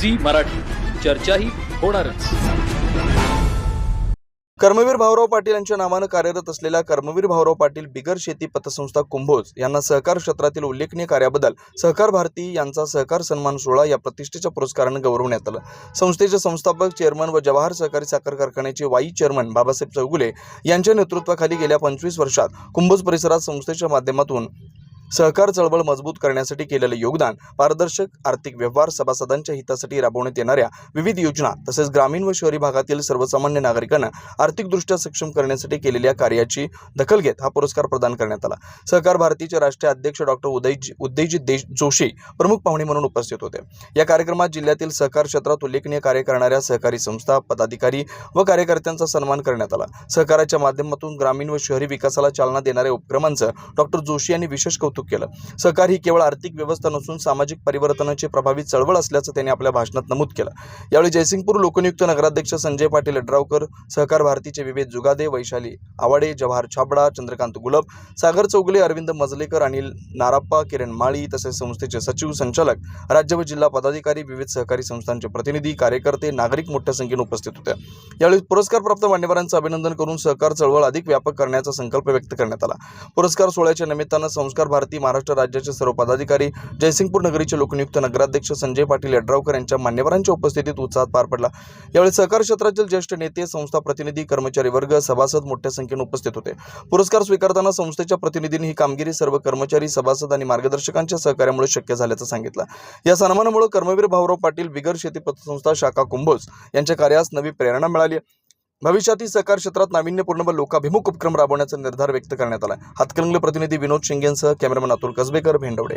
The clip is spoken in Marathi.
झी मराठी. चर्चाही होणारच. कर्मवीर भाऊराव पाटील यांच्या नावानं कार्यरत असलेल्या कर्मवीर भाऊराव पाटील बिगर शेती पतसंस्था कुंभोज यांना सहकार क्षेत्रातील उल्लेखनीय कार्याबद्दल सहकार भारती यांचा सहकार सन्मान सोहळा या प्रतिष्ठेच्या पुरस्कारानं गौरवण्यात आलं. संस्थेचे संस्थापक चेअरमन व जवाहर सहकारी साखर कारखान्याचे वाई चेअरमन बाबासाहेब चौगुले यांच्या नेतृत्वाखाली गेल्या पंचवीस वर्षात कुंभोज परिसरात संस्थेच्या माध्यमातून सहकार चळवळ मजबूत करण्यासाठी केलेलं योगदान पारदर्शक आर्थिक व्यवहार सभासदांच्या हितासाठी राबवण्यात येणाऱ्या विविध योजना तसेच ग्रामीण व शहरी भागातील सर्वसामान्य नागरिकांना आर्थिकदृष्ट्या सक्षम करण्यासाठी केलेल्या कार्याची दखल घेत हा पुरस्कार प्रदान करण्यात आला. सहकार भारतीचे राष्ट्रीय अध्यक्ष डॉक्टर उदयजी उदयजित देश जोशी प्रमुख पाहुणे म्हणून उपस्थित होते. या कार्यक्रमात जिल्ह्यातील सहकार क्षेत्रात उल्लेखनीय कार्य करणाऱ्या सहकारी संस्था पदाधिकारी व कार्यकर्त्यांचा सन्मान करण्यात आला. सहकाराच्या माध्यमातून ग्रामीण व शहरी विकासाला चालना देणाऱ्या उपक्रमांचं डॉक्टर जोशी यांनी विशेष कौतुक कौतुक केलं. सहकार ही केवळ आर्थिक व्यवस्था नसून सामाजिक परिवर्तनाची प्रभावी चळवळ असल्याचं त्यांनी आपल्या भाषणात नमूद केलं. यावेळी जयसिंगपूर लोकनियुक्त नगराध्यक्ष संजय पाटील अड्रावकर सहकार भारतीचे विवेद जुगादे वैशाली आवाडे जवाहर छाबडा चंद्रकांत गुलब सागर चौगले अरविंद मजलेकर अनिल नाराप्पा किरण माळी तसेच संस्थेचे सचिव संचालक राज्य व जिल्हा पदाधिकारी विविध सहकारी संस्थांचे प्रतिनिधी कार्यकर्ते नागरिक मोठ्या संख्येने उपस्थित होते. यावेळी पुरस्कार प्राप्त मान्यवरांचं अभिनंदन करून सहकार चळवळ अधिक व्यापक करण्याचा संकल्प व्यक्त करण्यात आला. पुरस्कार सोहळ्याच्या निमित्तानं संस्कार भारती महाराष्ट्र राज्याचे सर्व पदाधिकारी जयसिंगपूर नगरीचे लोकनियुक्त नगराध्यक्ष संजय पाटील यड्रावकर यांच्या मान्यवरांच्या उपस्थितीत उत्साहात पार पडला. यावेळी सहकार क्षेत्रातील ज्येष्ठ नेते संस्था प्रतिनिधी कर्मचारी वर्ग सभासद मोठ्या संख्येने उपस्थित होते. पुरस्कार स्वीकारताना संस्थेच्या प्रतिनिधींनी ही कामगिरी सर्व कर्मचारी सभासद आणि मार्गदर्शकांच्या सहकार्यामुळे शक्य झाल्याचं सांगितलं. या सन्मानामुळे कर्मवीर भाऊराव पाटील बिगर शेती पतसंस्था शाखा कुंभोज यांच्या कार्यास नवी प्रेरणा मिळाली भविष्यातील सहकार क्षेत्रात नाविन्यपूर्ण व लोकाभिमुख उपक्रम राबवण्याचा निर्धार व्यक्त करण्यात आला हातकलंगले प्रतिनिधी विनोद शिंगेंसह कॅमेरामन अतुल कसबेकर भेंडवडे.